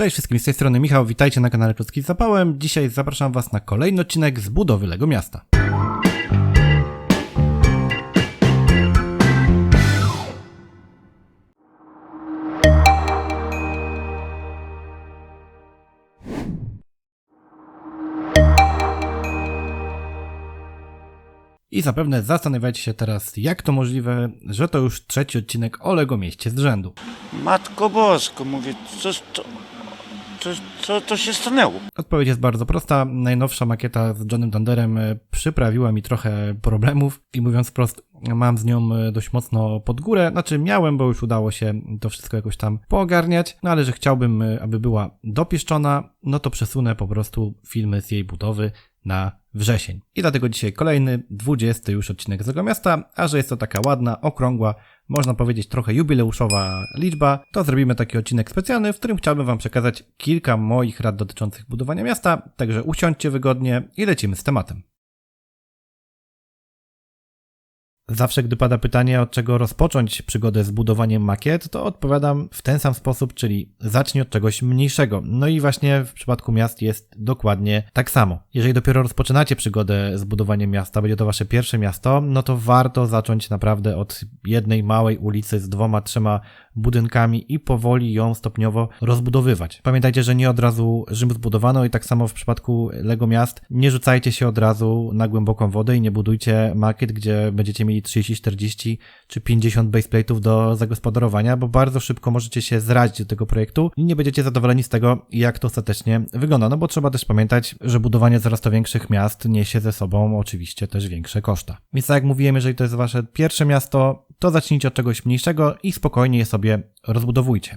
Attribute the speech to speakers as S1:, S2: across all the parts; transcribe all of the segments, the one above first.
S1: Cześć wszystkim, z tej strony Michał, witajcie na kanale Klocki z Zapałem. Dzisiaj zapraszam Was na kolejny odcinek z budowy Lego Miasta. I zapewne zastanawiacie się teraz, jak to możliwe, że to już trzeci odcinek o Lego Mieście z rzędu.
S2: Matko Bosko, mówię, co, co, co, co to się stanęło?
S1: Odpowiedź jest bardzo prosta. Najnowsza makieta z Johnem Thunderem e, przyprawiła mi trochę problemów i mówiąc wprost, mam z nią e, dość mocno pod górę. Znaczy miałem, bo już udało się to wszystko jakoś tam poogarniać, no ale że chciałbym, e, aby była dopieszczona, no to przesunę po prostu filmy z jej budowy na wrzesień. I dlatego dzisiaj kolejny, 20 już odcinek z tego miasta, a że jest to taka ładna, okrągła, można powiedzieć trochę jubileuszowa liczba, to zrobimy taki odcinek specjalny, w którym chciałbym Wam przekazać kilka moich rad dotyczących budowania miasta, także usiądźcie wygodnie i lecimy z tematem. Zawsze, gdy pada pytanie, od czego rozpocząć przygodę z budowaniem makiet, to odpowiadam w ten sam sposób, czyli zacznij od czegoś mniejszego. No i właśnie w przypadku miast jest dokładnie tak samo. Jeżeli dopiero rozpoczynacie przygodę z budowaniem miasta, będzie to wasze pierwsze miasto, no to warto zacząć naprawdę od jednej małej ulicy z dwoma, trzema budynkami i powoli ją stopniowo rozbudowywać. Pamiętajcie, że nie od razu Rzym zbudowano i tak samo w przypadku Lego miast nie rzucajcie się od razu na głęboką wodę i nie budujcie makiet, gdzie będziecie mieli 30, 40 czy 50 baseplate'ów do zagospodarowania, bo bardzo szybko możecie się zrazić do tego projektu i nie będziecie zadowoleni z tego, jak to ostatecznie wygląda. No bo trzeba też pamiętać, że budowanie coraz to większych miast niesie ze sobą oczywiście też większe koszta. Więc tak jak mówiłem, jeżeli to jest wasze pierwsze miasto, to zacznijcie od czegoś mniejszego i spokojnie je sobie rozbudowujcie.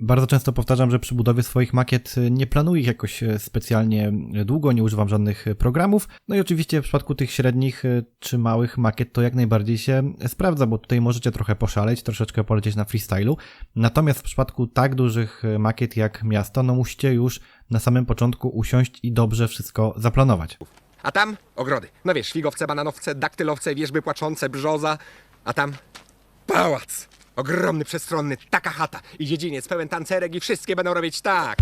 S1: Bardzo często powtarzam, że przy budowie swoich makiet nie planuję ich jakoś specjalnie długo, nie używam żadnych programów. No i oczywiście w przypadku tych średnich czy małych makiet to jak najbardziej się sprawdza, bo tutaj możecie trochę poszaleć, troszeczkę polecieć na freestylu. Natomiast w przypadku tak dużych makiet jak miasto, no musicie już na samym początku usiąść i dobrze wszystko zaplanować.
S3: A tam ogrody. No wiesz, figowce, bananowce, daktylowce, wierzby płaczące, brzoza. A tam pałac. Ogromny, przestronny, taka chata i dziedziniec pełen tancerek i wszystkie będą robić tak.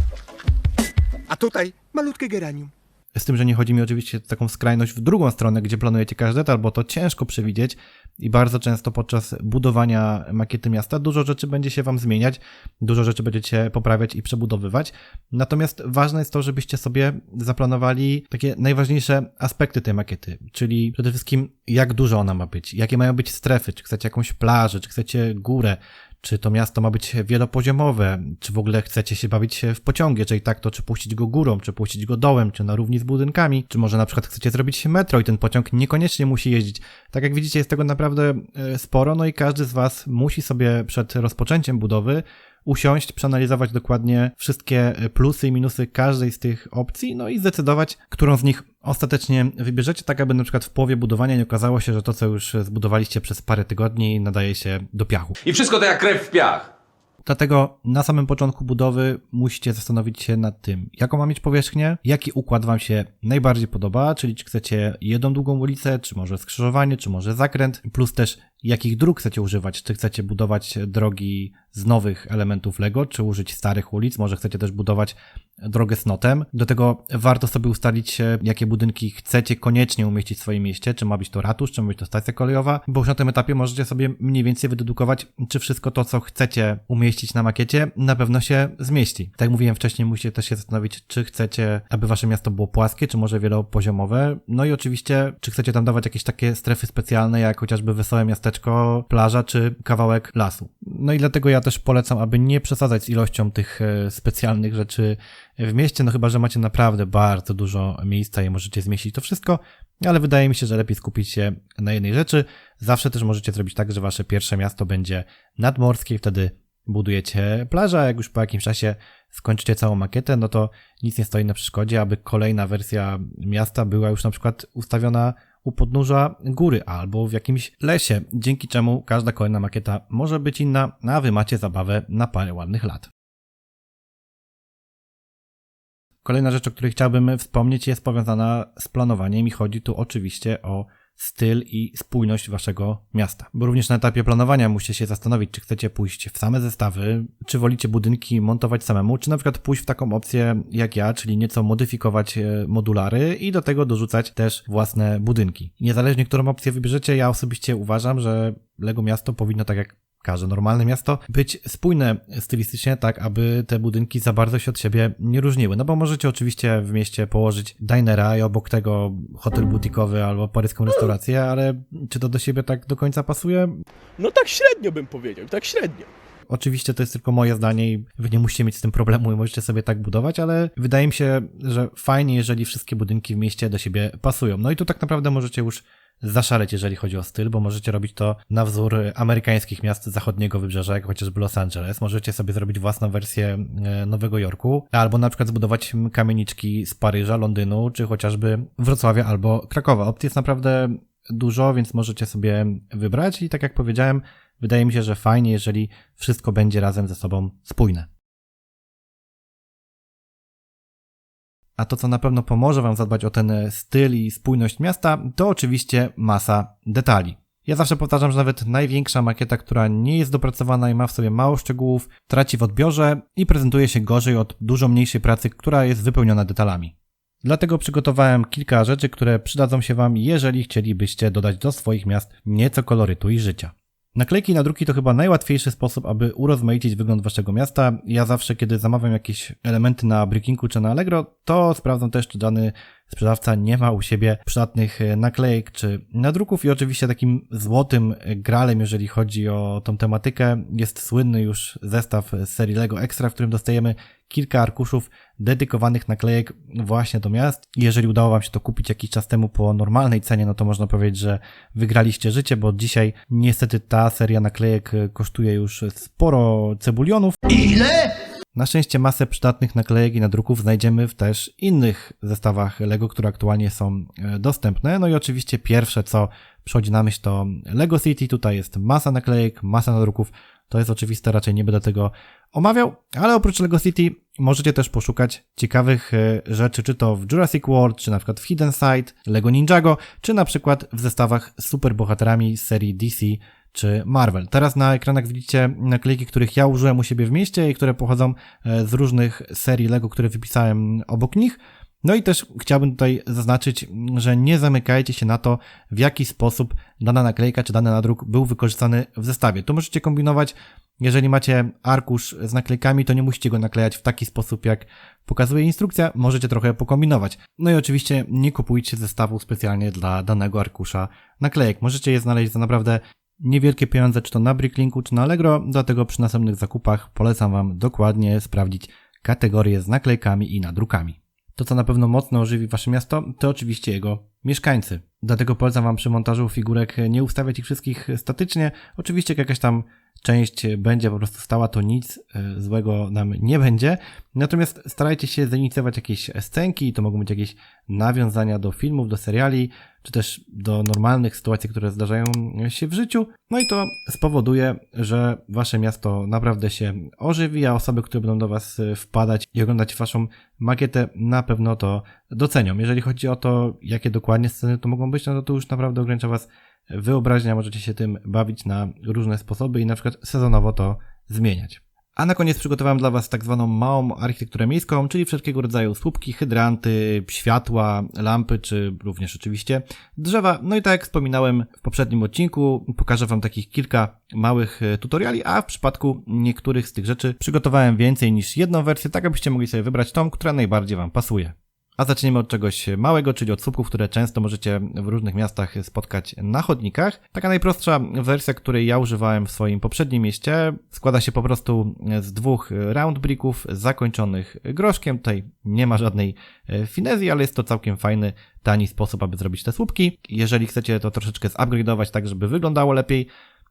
S3: A tutaj malutkie geranium.
S1: Z tym, że nie chodzi mi oczywiście o taką skrajność w drugą stronę, gdzie planujecie każdy detal, bo to ciężko przewidzieć i bardzo często podczas budowania makiety miasta dużo rzeczy będzie się Wam zmieniać, dużo rzeczy będziecie poprawiać i przebudowywać. Natomiast ważne jest to, żebyście sobie zaplanowali takie najważniejsze aspekty tej makiety, czyli przede wszystkim jak dużo ona ma być, jakie mają być strefy, czy chcecie jakąś plażę, czy chcecie górę, czy to miasto ma być wielopoziomowe, czy w ogóle chcecie się bawić w pociągie, czyli tak to, czy puścić go górą, czy puścić go dołem, czy na równi z budynkami, czy może na przykład chcecie zrobić metro i ten pociąg niekoniecznie musi jeździć. Tak jak widzicie, jest tego naprawdę e, sporo, no i każdy z Was musi sobie przed rozpoczęciem budowy usiąść, przeanalizować dokładnie wszystkie plusy i minusy każdej z tych opcji, no i zdecydować, którą z nich ostatecznie wybierzecie, tak aby na przykład w połowie budowania nie okazało się, że to, co już zbudowaliście przez parę tygodni, nadaje się do piachu.
S4: I wszystko to jak krew w piach.
S1: Dlatego na samym początku budowy musicie zastanowić się nad tym, jaką ma mieć powierzchnię, jaki układ Wam się najbardziej podoba, czyli czy chcecie jedną długą ulicę, czy może skrzyżowanie, czy może zakręt, plus też jakich dróg chcecie używać, czy chcecie budować drogi z nowych elementów LEGO, czy użyć starych ulic, może chcecie też budować drogę snotem. Do tego warto sobie ustalić, jakie budynki chcecie koniecznie umieścić w swoim mieście, czy ma być to ratusz, czy ma być to stacja kolejowa, bo już na tym etapie możecie sobie mniej więcej wydedukować, czy wszystko to, co chcecie umieścić na makiecie, na pewno się zmieści. Tak jak mówiłem wcześniej, musicie też się zastanowić, czy chcecie, aby wasze miasto było płaskie, czy może wielopoziomowe. No i oczywiście, czy chcecie tam dawać jakieś takie strefy specjalne, jak chociażby wesołe miasteczko, plaża, czy kawałek lasu. No i dlatego ja też polecam, aby nie przesadzać z ilością tych specjalnych rzeczy w mieście, no chyba, że macie naprawdę bardzo dużo miejsca i możecie zmieścić to wszystko, ale wydaje mi się, że lepiej skupić się na jednej rzeczy. Zawsze też możecie zrobić tak, że wasze pierwsze miasto będzie nadmorskie i wtedy budujecie plażę, a jak już po jakimś czasie skończycie całą makietę, no to nic nie stoi na przeszkodzie, aby kolejna wersja miasta była już na przykład ustawiona u podnóża góry albo w jakimś lesie, dzięki czemu każda kolejna makieta może być inna, a wy macie zabawę na parę ładnych lat. Kolejna rzecz, o której chciałbym wspomnieć, jest powiązana z planowaniem i chodzi tu oczywiście o styl i spójność waszego miasta. Bo również na etapie planowania musicie się zastanowić, czy chcecie pójść w same zestawy, czy wolicie budynki montować samemu, czy na przykład pójść w taką opcję jak ja, czyli nieco modyfikować e, modulary i do tego dorzucać też własne budynki. Niezależnie którą opcję wybierzecie, ja osobiście uważam, że Lego Miasto powinno tak jak każde normalne miasto, być spójne stylistycznie, tak aby te budynki za bardzo się od siebie nie różniły. No bo możecie oczywiście w mieście położyć dinera i obok tego hotel butikowy albo paryską restaurację, ale czy to do siebie tak do końca pasuje?
S5: No tak średnio bym powiedział, tak średnio.
S1: Oczywiście to jest tylko moje zdanie i wy nie musicie mieć z tym problemu i możecie sobie tak budować, ale wydaje mi się, że fajnie, jeżeli wszystkie budynki w mieście do siebie pasują. No i tu tak naprawdę możecie już zaszaleć, jeżeli chodzi o styl, bo możecie robić to na wzór amerykańskich miast zachodniego wybrzeża, jak chociażby Los Angeles. Możecie sobie zrobić własną wersję e, Nowego Jorku, albo na przykład zbudować kamieniczki z Paryża, Londynu, czy chociażby Wrocławia albo Krakowa. Opcji jest naprawdę dużo, więc możecie sobie wybrać i tak jak powiedziałem, wydaje mi się, że fajnie, jeżeli wszystko będzie razem ze sobą spójne. A to, co na pewno pomoże Wam zadbać o ten styl i spójność miasta, to oczywiście masa detali. Ja zawsze powtarzam, że nawet największa makieta, która nie jest dopracowana i ma w sobie mało szczegółów, traci w odbiorze i prezentuje się gorzej od dużo mniejszej pracy, która jest wypełniona detalami. Dlatego przygotowałem kilka rzeczy, które przydadzą się Wam, jeżeli chcielibyście dodać do swoich miast nieco kolorytu i życia. Naklejki na druki to chyba najłatwiejszy sposób, aby urozmaicić wygląd waszego miasta. Ja zawsze, kiedy zamawiam jakieś elementy na Brickingu czy na Allegro, to sprawdzam też, czy dany sprzedawca nie ma u siebie przydatnych e, naklejek czy nadruków i oczywiście takim złotym gralem, jeżeli chodzi o tą tematykę, jest słynny już zestaw z serii Lego Extra, w którym dostajemy kilka arkuszów dedykowanych naklejek właśnie do miast. Jeżeli udało Wam się to kupić jakiś czas temu po normalnej cenie, no to można powiedzieć, że wygraliście życie, bo dzisiaj niestety ta seria naklejek kosztuje już sporo cebulionów. Na szczęście masę przydatnych naklejek i nadruków znajdziemy w też innych zestawach LEGO, które aktualnie są e, dostępne. No i oczywiście pierwsze, co przychodzi na myśl to LEGO City. Tutaj jest masa naklejek, masa nadruków. To jest oczywiste, raczej nie będę tego omawiał, ale oprócz LEGO City możecie też poszukać ciekawych e, rzeczy, czy to w Jurassic World, czy na przykład w Hidden Side, LEGO Ninjago, czy na przykład w zestawach z superbohaterami z serii DC czy Marvel. Teraz na ekranach widzicie naklejki, których ja użyłem u siebie w mieście i które pochodzą e, z różnych serii LEGO, które wypisałem obok nich. No i też chciałbym tutaj zaznaczyć, że nie zamykajcie się na to, w jaki sposób dana naklejka czy dany nadruk był wykorzystany w zestawie. Tu możecie kombinować, jeżeli macie arkusz z naklejkami, to nie musicie go naklejać w taki sposób, jak pokazuje instrukcja, możecie trochę pokombinować. No i oczywiście nie kupujcie zestawu specjalnie dla danego arkusza naklejek. Możecie je znaleźć za naprawdę niewielkie pieniądze, czy to na Bricklinku, czy na Allegro, dlatego przy następnych zakupach polecam Wam dokładnie sprawdzić kategorie z naklejkami i nadrukami. To, co na pewno mocno ożywi Wasze miasto, to oczywiście jego mieszkańcy. Dlatego polecam Wam przy montażu figurek nie ustawiać ich wszystkich statycznie. Oczywiście jak jakaś tam część będzie po prostu stała, to nic e, złego nam nie będzie. Natomiast starajcie się zainicjować jakieś scenki, to mogą być jakieś nawiązania do filmów, do seriali, czy też do normalnych sytuacji, które zdarzają się w życiu. No i to spowoduje, że wasze miasto naprawdę się ożywi, a osoby, które będą do was wpadać i oglądać waszą makietę, na pewno to docenią. Jeżeli chodzi o to, jakie dokładnie sceny to mogą być, no to już naprawdę ogranicza was wyobraźnia, możecie się tym bawić na różne sposoby i na przykład sezonowo to zmieniać. A na koniec przygotowałem dla Was tak zwaną małą architekturę miejską, czyli wszelkiego rodzaju słupki, hydranty, światła, lampy, czy również oczywiście drzewa. No i tak jak wspominałem w poprzednim odcinku, pokażę Wam takich kilka małych e, tutoriali, a w przypadku niektórych z tych rzeczy przygotowałem więcej niż jedną wersję, tak abyście mogli sobie wybrać tą, która najbardziej Wam pasuje. A zaczniemy od czegoś małego, czyli od słupków, które często możecie w różnych miastach spotkać na chodnikach. Taka najprostsza wersja, której ja używałem w swoim poprzednim mieście, składa się po prostu z dwóch round bricków zakończonych groszkiem. Tutaj nie ma żadnej e, finezji, ale jest to całkiem fajny, tani sposób, aby zrobić te słupki. Jeżeli chcecie to troszeczkę zupgrade'ować tak, żeby wyglądało lepiej,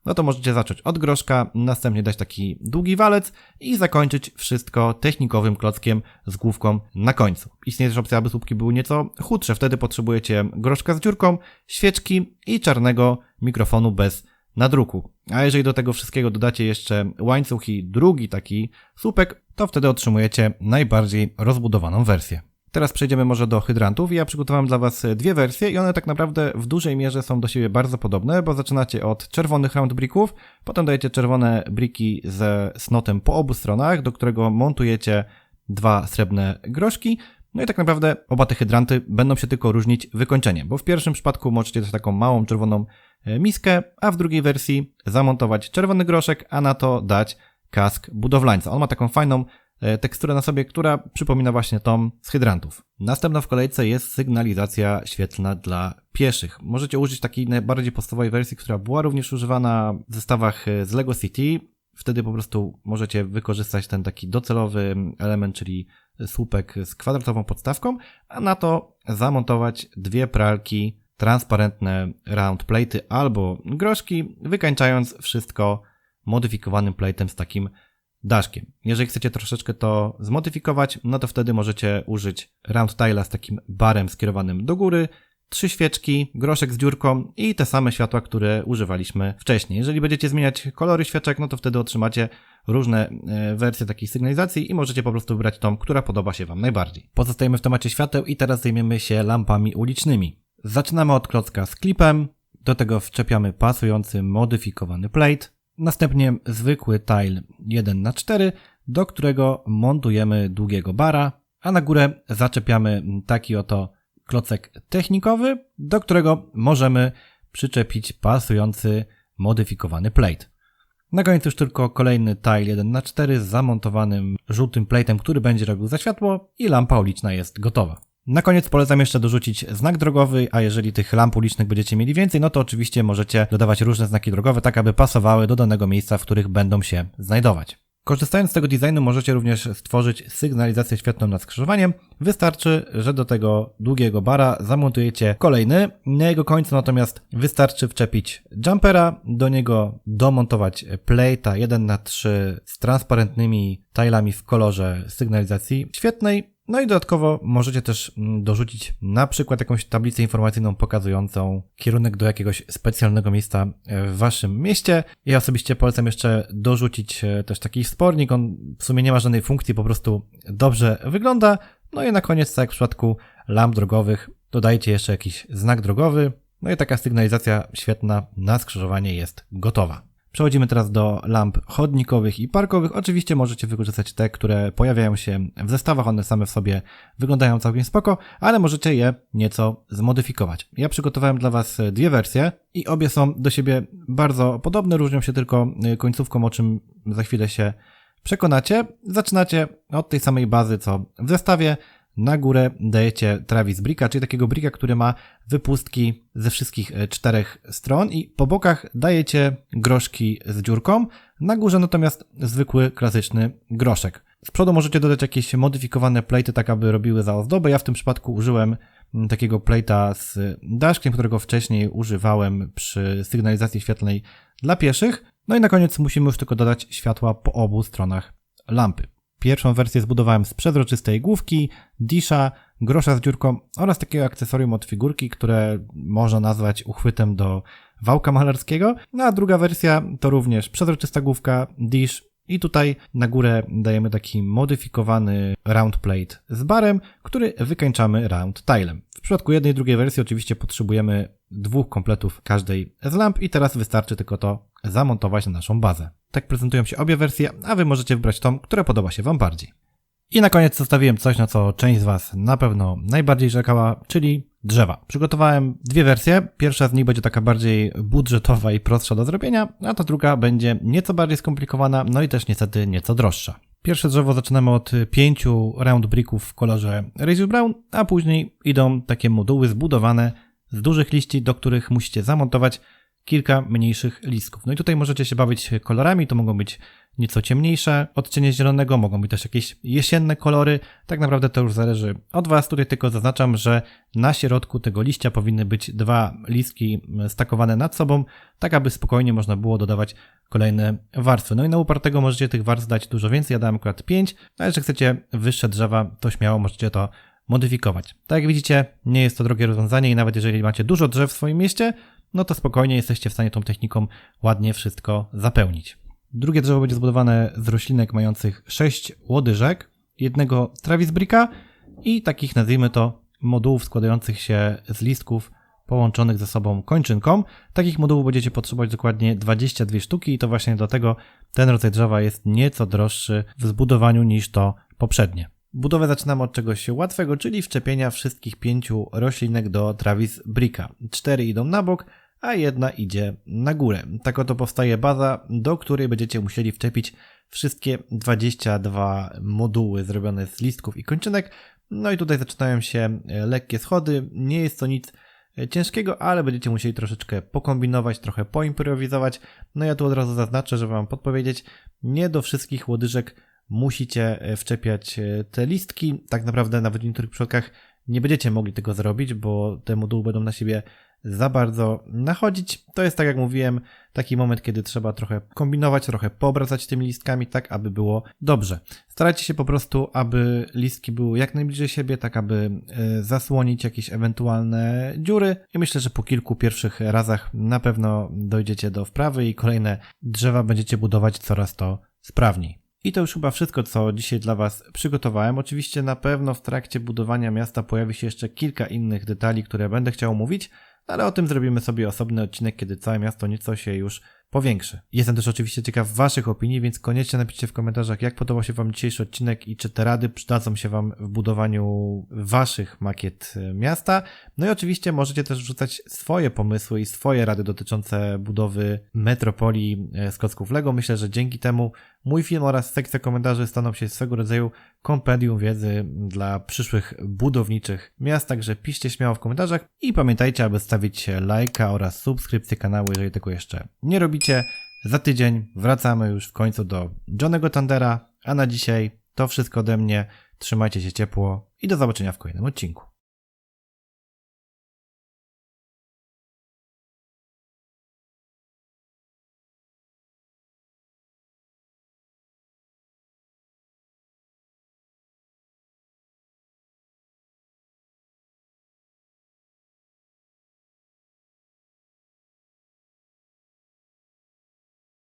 S1: no to możecie zacząć od groszka, następnie dać taki długi walec i zakończyć wszystko technikowym klockiem z główką na końcu. Istnieje też opcja, aby słupki były nieco chudsze, wtedy potrzebujecie groszka z dziurką, świeczki i czarnego mikrofonu bez nadruku. A jeżeli do tego wszystkiego dodacie jeszcze łańcuch i drugi taki słupek, to wtedy otrzymujecie najbardziej rozbudowaną wersję. Teraz przejdziemy może do hydrantów. Ja przygotowałem dla Was dwie wersje i one tak naprawdę w dużej mierze są do siebie bardzo podobne, bo zaczynacie od czerwonych round bricków, potem dajecie czerwone briki ze snotem po obu stronach, do którego montujecie dwa srebrne groszki. No i tak naprawdę oba te hydranty będą się tylko różnić wykończeniem, bo w pierwszym przypadku możecie też taką małą czerwoną e, miskę, a w drugiej wersji zamontować czerwony groszek, a na to dać kask budowlańca. On ma taką fajną teksturę na sobie, która przypomina właśnie tą z hydrantów. Następna w kolejce jest sygnalizacja świetlna dla pieszych. Możecie użyć takiej najbardziej podstawowej wersji, która była również używana w zestawach e, z Lego City. Wtedy po prostu możecie wykorzystać ten taki docelowy element, czyli słupek z kwadratową podstawką, a na to zamontować dwie pralki transparentne round plate'y albo groszki, wykańczając wszystko modyfikowanym plate'em z takim daszkiem. Jeżeli chcecie troszeczkę to zmodyfikować, no to wtedy możecie użyć round tile'a z takim barem skierowanym do góry, trzy świeczki, groszek z dziurką i te same światła, które używaliśmy wcześniej. Jeżeli będziecie zmieniać kolory świeczek, no to wtedy otrzymacie różne e, wersje takiej sygnalizacji i możecie po prostu wybrać tą, która podoba się Wam najbardziej. Pozostajemy w temacie świateł i teraz zajmiemy się lampami ulicznymi. Zaczynamy od klocka z klipem, do tego wczepiamy pasujący modyfikowany plate, następnie zwykły tile 1 na 4 do którego montujemy długiego bara, a na górę zaczepiamy taki oto klocek technikowy, do którego możemy przyczepić pasujący modyfikowany plate. Na koniec już tylko kolejny tile 1 na 4 z zamontowanym żółtym plate'em, który będzie robił za światło i lampa uliczna jest gotowa. Na koniec polecam jeszcze dorzucić znak drogowy, a jeżeli tych lamp ulicznych będziecie mieli więcej, no to oczywiście możecie dodawać różne znaki drogowe, tak aby pasowały do danego miejsca, w których będą się znajdować. Korzystając z tego designu możecie również stworzyć sygnalizację świetną nad skrzyżowaniem. Wystarczy, że do tego długiego bara zamontujecie kolejny. Na jego końcu natomiast wystarczy wczepić jumpera, do niego domontować plate'a 1 na 3 z transparentnymi tilami w kolorze sygnalizacji świetnej. No i dodatkowo możecie też mm, dorzucić na przykład jakąś tablicę informacyjną pokazującą kierunek do jakiegoś specjalnego miejsca e, w waszym mieście. Ja osobiście polecam jeszcze dorzucić e, też taki wspornik. On w sumie nie ma żadnej funkcji, po prostu dobrze wygląda. No i na koniec, tak jak w przypadku lamp drogowych, dodajcie jeszcze jakiś znak drogowy. No i taka sygnalizacja świetna na skrzyżowanie jest gotowa. Przechodzimy teraz do lamp chodnikowych i parkowych. Oczywiście możecie wykorzystać te, które pojawiają się w zestawach, one same w sobie wyglądają całkiem spoko, ale możecie je nieco zmodyfikować. Ja przygotowałem dla Was dwie wersje i obie są do siebie bardzo podobne, różnią się tylko końcówką, o czym za chwilę się przekonacie. Zaczynacie od tej samej bazy co w zestawie, na górę dajecie Travis Bricka, czyli takiego bricka, który ma wypustki ze wszystkich e, czterech stron i po bokach dajecie groszki z dziurką, na górze natomiast zwykły, klasyczny groszek. Z przodu możecie dodać jakieś modyfikowane plejty, tak aby robiły za ozdobę. Ja w tym przypadku użyłem mm, takiego plejta z daszkiem, którego wcześniej używałem przy sygnalizacji świetlnej dla pieszych. No i na koniec musimy już tylko dodać światła po obu stronach lampy. Pierwszą wersję zbudowałem z przezroczystej główki, disza, grosza z dziurką oraz takiego akcesorium od figurki, które można nazwać uchwytem do wałka malarskiego. No a druga wersja to również przezroczysta główka, dish i tutaj na górę dajemy taki modyfikowany round plate z barem, który wykańczamy round tilem. W przypadku jednej i drugiej wersji oczywiście potrzebujemy dwóch kompletów każdej z lamp i teraz wystarczy tylko to zamontować na naszą bazę. Tak prezentują się obie wersje, a Wy możecie wybrać tą, która podoba się Wam bardziej. I na koniec zostawiłem coś, na co część z Was na pewno najbardziej czekała, czyli drzewa. Przygotowałem dwie wersje. Pierwsza z nich będzie taka bardziej budżetowa i prostsza do zrobienia, a ta druga będzie nieco bardziej skomplikowana, no i też niestety nieco droższa. Pierwsze drzewo zaczynamy od pięciu round bricków w kolorze Razor Brown, a później idą takie moduły zbudowane z dużych liści, do których musicie zamontować kilka mniejszych listków. No i tutaj możecie się bawić kolorami, to mogą być nieco ciemniejsze odcienie zielonego, mogą być też jakieś jesienne kolory. Tak naprawdę to już zależy od Was. Tutaj tylko zaznaczam, że na środku tego liścia powinny być dwa listki stakowane nad sobą, tak aby spokojnie można było dodawać kolejne warstwy. No i na upartego możecie tych warstw dać dużo więcej, ja dałem akurat 5, ale jeżeli chcecie wyższe drzewa, to śmiało możecie to modyfikować. Tak jak widzicie, nie jest to drogie rozwiązanie i nawet jeżeli macie dużo drzew w swoim mieście, no to spokojnie jesteście w stanie tą techniką ładnie wszystko zapełnić. Drugie drzewo będzie zbudowane z roślinek mających 6 łodyżek, jednego Travis Bricka i takich nazwijmy to modułów składających się z listków połączonych ze sobą kończynką. Takich modułów będziecie potrzebować dokładnie 22 sztuki i to właśnie dlatego ten rodzaj drzewa jest nieco droższy w zbudowaniu niż to poprzednie. Budowę zaczynamy od czegoś łatwego, czyli wszczepienia wszystkich pięciu roślinek do Travis Bricka. Cztery idą na bok, a jedna idzie na górę. Tak oto powstaje baza, do której będziecie musieli wczepić wszystkie 22 moduły zrobione z listków i kończynek. No i tutaj zaczynają się e, lekkie schody. Nie jest to nic e, ciężkiego, ale będziecie musieli troszeczkę pokombinować, trochę poimprowizować. No ja tu od razu zaznaczę, żeby wam podpowiedzieć, nie do wszystkich łodyżek musicie e, wczepiać te listki. Tak naprawdę nawet w niektórych przypadkach nie będziecie mogli tego zrobić, bo te moduły będą na siebie za bardzo nachodzić. To jest tak jak mówiłem, taki moment, kiedy trzeba trochę kombinować, trochę poobracać tymi listkami, tak aby było dobrze. Starajcie się po prostu, aby listki były jak najbliżej siebie, tak aby e, zasłonić jakieś ewentualne dziury. I myślę, że po kilku pierwszych razach na pewno dojdziecie do wprawy i kolejne drzewa będziecie budować coraz to sprawniej. I to już chyba wszystko, co dzisiaj dla Was przygotowałem. Oczywiście na pewno w trakcie budowania miasta pojawi się jeszcze kilka innych detali, które będę chciał omówić, ale o tym zrobimy sobie osobny odcinek, kiedy całe miasto nieco się już powiększy. Jestem też oczywiście ciekaw Waszych opinii, więc koniecznie napiszcie w komentarzach, jak podobał się Wam dzisiejszy odcinek i czy te rady przydadzą się Wam w budowaniu Waszych makiet e, miasta. No i oczywiście możecie też wrzucać swoje pomysły i swoje rady dotyczące budowy metropolii e, z klocków Lego. Myślę, że dzięki temu mój film oraz sekcja komentarzy staną się swego rodzaju kompendium wiedzy dla przyszłych budowniczych miast, także piszcie śmiało w komentarzach i pamiętajcie, aby stawić lajka oraz subskrypcję kanału, jeżeli tego jeszcze nie robicie. Za tydzień wracamy już w końcu do Johnego Tandera, a na dzisiaj to wszystko ode mnie. Trzymajcie się ciepło i do zobaczenia w kolejnym odcinku.